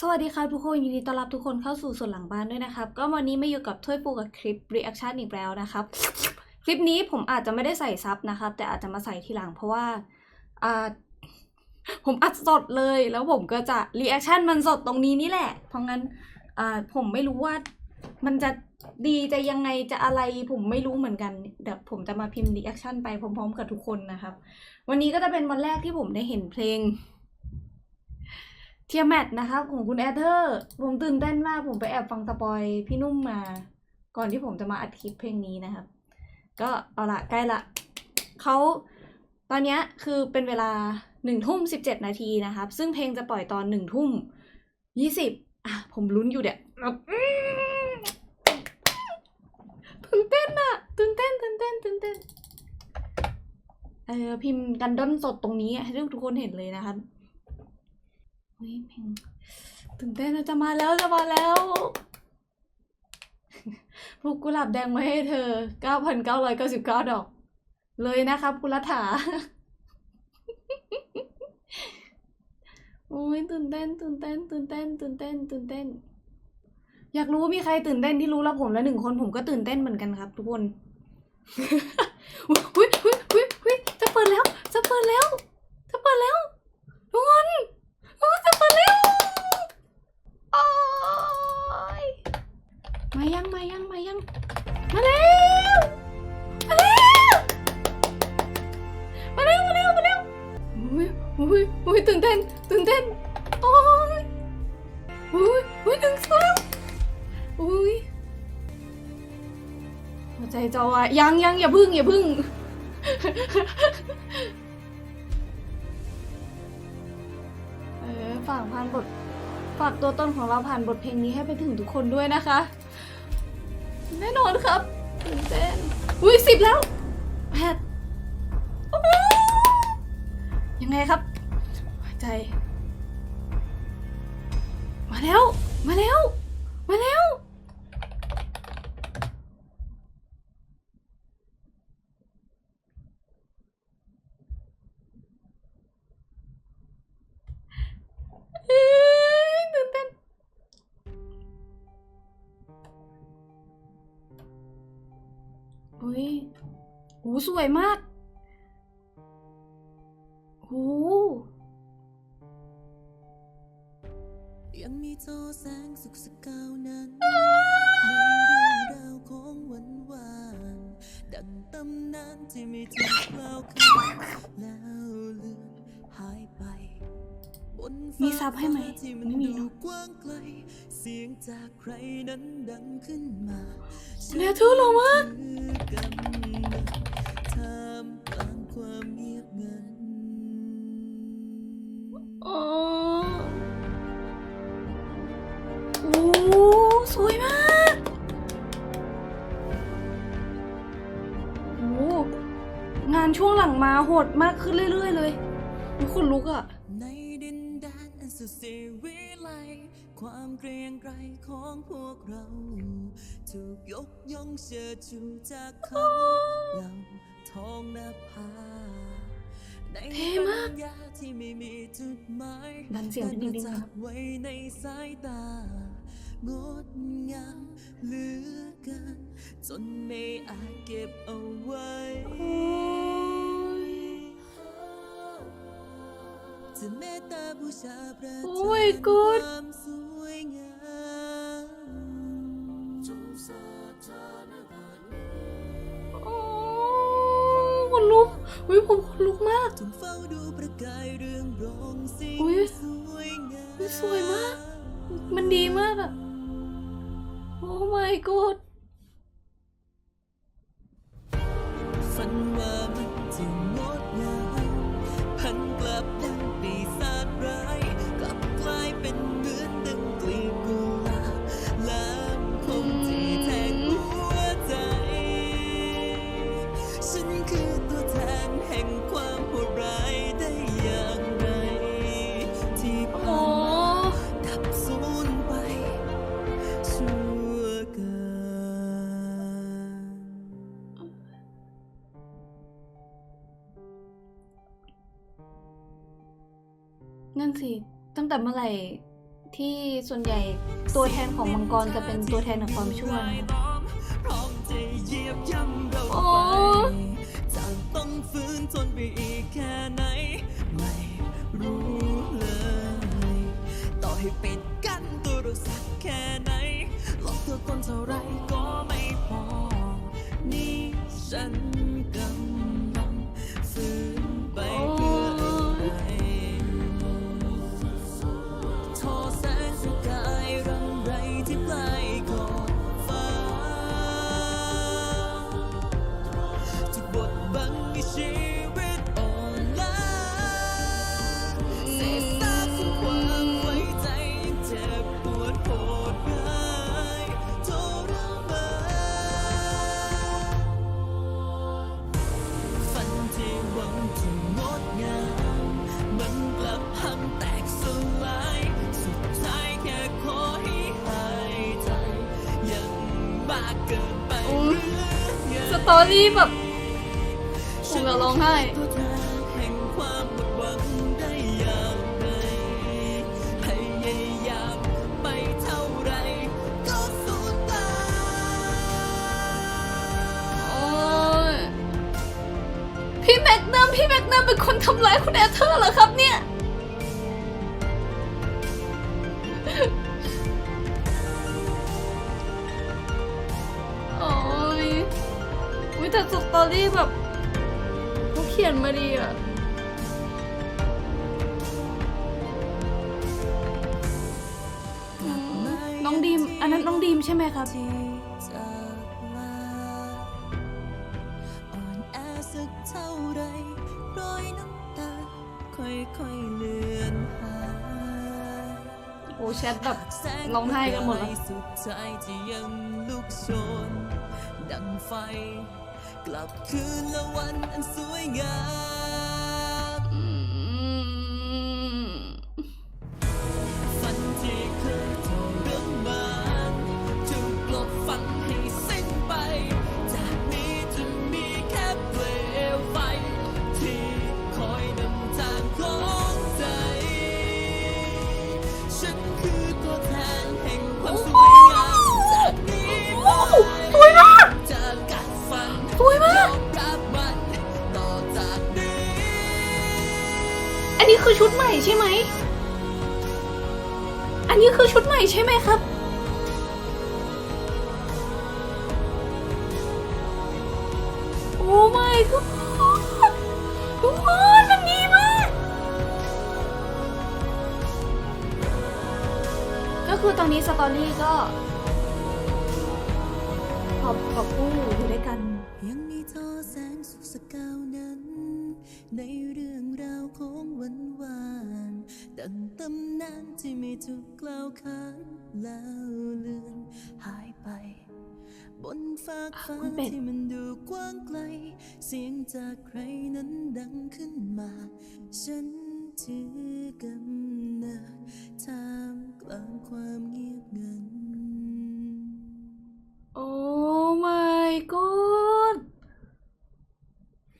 สวัสดีครับทุกคนยินดีต้อนรับทุกคนเข้าสู่ส่วนหลังบ้านด้วยนะครับ ก็วันนี้มาอยู่กับถ้วยปูกับคลิป reaction อีกแล้วนะครับ คลิปนี้ผมอาจจะไม่ได้ใส่ซับนะครับ แต่อาจจะมาใส่ทีหลังเพราะว่าอ่าผมอัดสดเลยแล้วผมก็จะ reaction มันสดตรงนี้นี่แหละ เพราะงั้นอ่าผมไม่รู้ว่ามันจะดีจะยังไงจะอะไรผมไม่รู้เหมือนกันเดี๋ยวผมจะมาพิมพ์ reaction ไปพร้อม ๆ กับทุกคนนะครับ วันนี้ก็จะเป็นวันแรกที่ผมได้เห็นเพลง เทียแมทนะครับของคุณแอเธอร์ผมตื่นเต้นมากผมไปแอบฟังสปอยพี่นุ่มมา ก่อนที่ผมจะมาอัดคลิปเพลงนี้นะครับ ก็เอาละใกล้ละเขาตอนนี้คือเป็นเวลาหนึ่งทุ่มสิบเจ็ดนาทีนะครับ ซึ่งเพลงจะปล่อยตอนหนึ่งทุ่มยี่สิบอะผมลุ้นอยู่เดี๋ยวแบบอื้อตื่นเต้นอะตื่นเต้นตื่นเต้นตื่นเต้นเออพิมพ์กันด้นสดตรงนี้ให้ทุกคนเห็นเลยนะครับ เฮ้ยเพลงตื่นเต้นจะมาแล้วจะมาแล้วปลูกกุหลาบแดงไว้ให้เธอ 9,999 ดอก เลยนะครับคุณรัฐาโอ้ยตื่นเต้น ตื่นเต้น ตื่นเต้น ตื่นเต้น ตื่นเต้น อยากรู้มีใครตื่นเต้นที่รู้แล้วผมแล้วหนึ่งคนผมก็ตื่นเต้นเหมือนกันครับ ทุกคนหุ้ยหุ้ยหุ้ยหุ้ยจะเปิดแล้ว จะเปิดแล้ว จะเปิดแล้ว ทุกคน มาเร็วโอ้ยมายังมายังมายัง มาเร็วมาเร็วมาเร็วมาเร็วมาเร็วอุ้ยอุ้ยอุ้ยตื่นเต้นตื่นเต้นโอ้ยอุ้ยอุ้ยหนึ่งสองอุ้ยหัวใจจะวายยังยังอย่าพึ่งอย่าพึ่ง ฝากผ่านบทฝากตัวตนของเราผ่านบทเพลงนี้ให้ไปถึงทุกคนด้วยนะคะ แน่นอนครับตื่นเต้นอุ้ยสิบแล้วแพทยังไงครับหายใจ มาแล้ว มาแล้ว มาแล้ว โหสวยมากโหยังมีโทแสงสุขสกาวนั้นในเรื่องราวของวันวานดังตำนานที่ไม่ถูกกล่าวขานแล้วเลือนหาย มีฟ้าซับให้ไหมที่มันไม่มีดูเนอะกว้างไกลเสียงจากใครนั้นดังขึ้นมาเนื้อทูหล่อมากคือกำเนิดท่ามกลางความเงียบงันอ๋อโอ้สวยมากโอ้งานช่วงหลังมาโหดมากขึ้นเรื่อย ๆ เลยโอ้ยคนลุกอะ สุดเสรีไลความเกรียงไกรของพวกเรา ถูกยกย่องเชิดชูจากเขาเหล่าทองนภาในปัญญาที่ไม่มีจุดหมายดันเสียงนิดนึงแต่นะจับไว้ในสายตางดงามเหลือเกินจนไม่อาจเก็บเอาไว้ โอ้เจ้า my god ความสวยงามจงสาธารณะโอ้คนลุกอุ้ยผมคนลุกมากจงเฝ้าดูประกายเรืองรองสิ่งอุ๊ยสวยงามอุ๊ยสวยมาก มันดีมากอะโอ้ my god ฝันว่า นั่นสิ ตั้งแต่เมื่อไหร่ที่ส่วนใหญ่ตัวแทนของมังกรจะเป็นตัวแทนของความชั่วนะคะโอ้ไปจะต้องฟื้นทนไปอีกแค่ไหน ไม่รู้เลย ต่อให้ปิด บังในชีวิตอ่อนล้าเศษซากของความไว้ใจยังเจ็บปวดโหดร้ายทรมานฝันที่หวังจะงดงามมันกลับพังแตกสลายสุดท้ายแค่ขอให้หายใจยังมากเกินไปหรือไง สตอรี่แบบ ผมจะร้องไห้ตันแห่งความหมดหวังได้องไรพยายามไปเท่าไรก็สูญเปล่าโอ้พี่แม็กนัมพี่แม็กนัมเป็นคนทำร้ายคุณแอเธอร์เหรอครับเนี่ย โอ้ยวิแต่สตอรี่แบบ ขาเขียนมาดีอะอืมน้องดีม อันนั้นน้องดีมใช่ไหมครับที่จากลาอ่อนแอสักเท่าไรรอยน้ำตาค่อยๆเลือนหายโอ้แชทแบบร้องไห้กันหมดแล้ว กลับคืนละวันอันสวยงาม ใช่ไหมครับ โอ้ my god ทุกคนมันดีมาก ก็คือตอนนี้สตอรี่ก็ ขอบขอบคู่อยู่ด้วยกันยังมีทอแสงสุขสกาวนั้น ในเรื่องราวของวันวาน ดังตำนานที่ไม่ถูกกล่าวขานแล้วเลือนหายไป บนฟากฟ้าคุณเป็ดที่มันดูกว้างไกล เสียงจากใครนั้นดังขึ้นมา ฉันถือกำเนิดท่ามกลางความเงียบงัน โอ้ my god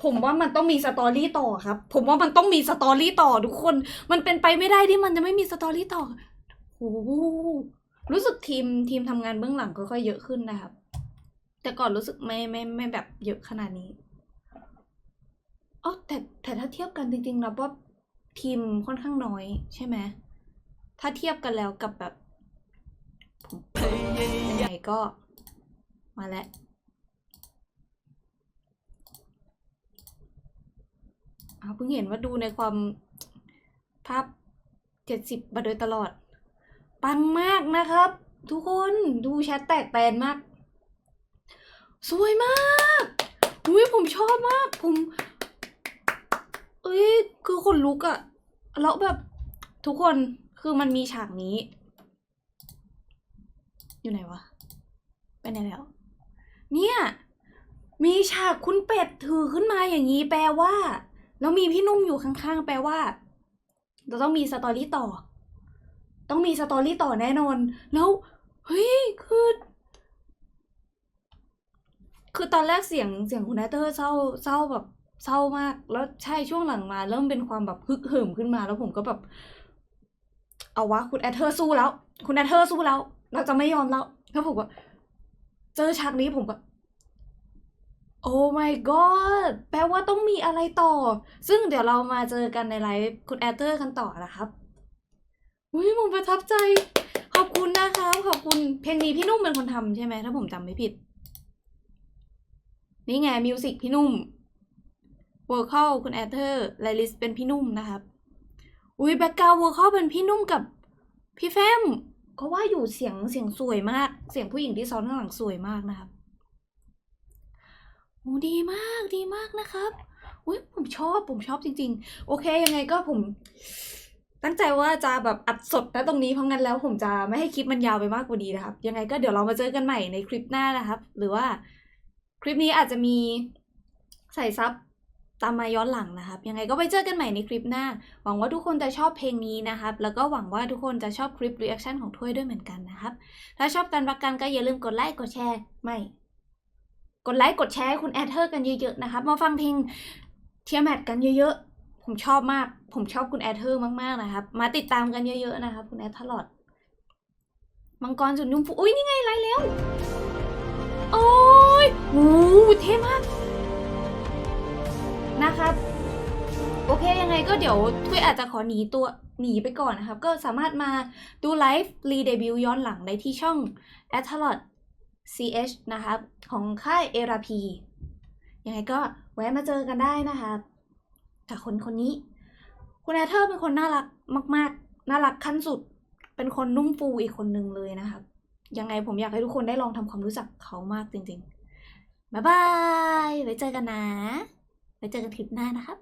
ผมว่ามันต้องมีสตอรี่ต่อครับ ผมว่ามันต้องมีสตอรี่ต่อทุกคน มันเป็นไปไม่ได้ที่มันจะไม่มีสตอรี่ต่อโอ้โหรู้สึกทีมทีมทำงานเบื้องหลังค่อยๆเยอะขึ้นนะครับ แต่ก่อนรู้สึกไม่ไม่ไม่แบบเยอะขนาดนี้อ๋อแต่แต่ถ้าเทียบกันจริงๆนะว่าทีมค่อนข้างน้อยใช่ไหมถ้าเทียบกันแล้วกับแบบผมยังไงก็มาแล้ว เอาเพิ่งเห็นว่าดูในความภาพเจ็ดสิบมาโดยตลอด ปังมากนะครับ ทุกคนดูแชทแตกแตนมาก สวยมากอุ้ยผมชอบมาก ผมเอ้ยคือคนลุกอะแล้วแบบทุกคนคือมันมีฉากนี้ อยู่ไหนวะไปไหนแล้ว เนี่ย มีฉากคุณเป็ดถือขึ้นมาอย่างนี้แปลว่า แล้วมีพี่นุ่มอยู่ข้างๆ แปลว่าเราต้องมีสตอรี่ต่อ ต้องมีสตอรี่ต่อแน่นอน แล้วเฮ้ยคือคือตอนแรกเสียงเสียงคุณแอเตอร์เศร้าเศร้าแบบเศร้ามาก แล้วใช่ช่วงหลังมา เริ่มเป็นความแบบฮึกเหิมขึ้นมา แล้วผมก็แบบ เอาวะคุณแอเธอร์สู้แล้ว คุณแอเธอร์สู้แล้ว เราจะไม่ยอมแล้วแล้วผมก็เจอฉากนี้ผมก็ โอ้ my god แปลว่าต้องมีอะไรต่อ ซึ่งเดี๋ยวเรามาเจอกันในไลฟ์คุณแอดเธอร์กันต่อนะครับอุ้ยผมประทับใจ ขอบคุณนะครับขอบคุณเพลงนี้พี่นุ่มเป็นคนทำใช่ไหมถ้าผมจำไม่ผิด นี่ไงมิวสิกพี่นุ่ม w o ค a l คุณแอดเธอร์ไลลิสเป็นพี่นุ่มนะครับ อุ้ยแบ็กกราวด์ w o ค a l เป็นพี่นุ่มกับพี่แฟมก็ว่าอยู่เสียงเสียงสวยมาก เสียงผู้หญิงที่ซ้อนข้างหลังสวยมากนะครับ โอ้ดีมากดีมากนะครับอุ้ยผมชอบผมชอบจริง ๆ โอเคยังไงก็ผม ตั้งใจว่าจะแบบอัดสดนะตรงนี้เพราะงั้นแล้วผมจะไม่ให้คลิปมันยาวไปมากกว่านี้นะครับ ยังไงก็เดี๋ยวเรามาเจอกันใหม่ในคลิปหน้านะครับ หรือว่าคลิปนี้อาจจะมีใส่ซับตามมาย้อนหลังนะครับ ยังไงก็ไปเจอกันใหม่ในคลิปหน้า หวังว่าทุกคนจะชอบเพลงนี้นะครับ แล้วก็หวังว่าทุกคนจะชอบคลิปรีแอคชั่นของถ้วยด้วยเหมือนกันนะครับ ถ้าชอบกันรักกันก็อย่าลืมกดไลค์กดแชร์ไม่ กดไลค์กดแชร์ให้คุณแอดเธอร์กันเยอะๆนะครับมาฟังเพลงเทียมแมทกันเยอะๆ ผมชอบมาก ผมชอบคุณแอดเธอร์มากๆนะครับ มาติดตามกันเยอะๆนะครับคุณแอดทลอด มังกรสุดนุ่มฟูอุ้ยนี่ไงไลฟ์แล้ว โอ้ยโอ้โหเท่มากนะครับโอเคยังไงก็เดี๋ยวถ้วยอาจจะขอหนีตัวหนีไปก่อนนะครับ ก็สามารถมาดูไลฟ์รีเดบิวย้อนหลังได้ที่ช่อง a t a l o t ch นะครับของค่ายเอราพียังไงก็แวะมาเจอกันได้นะครับกับคนคนนี้ คุณแอเธอร์เป็นคนน่ารักมากๆ น่ารักขั้นสุด เป็นคนนุ่มฟูอีกคนหนึ่งเลยนะครับยังไงผมอยากให้ทุกคนได้ลองทำความรู้จักเขามากจริงๆ บ๊ายบาย ไว้เจอกันนะ ไว้เจอกันคลิปหน้านะครับ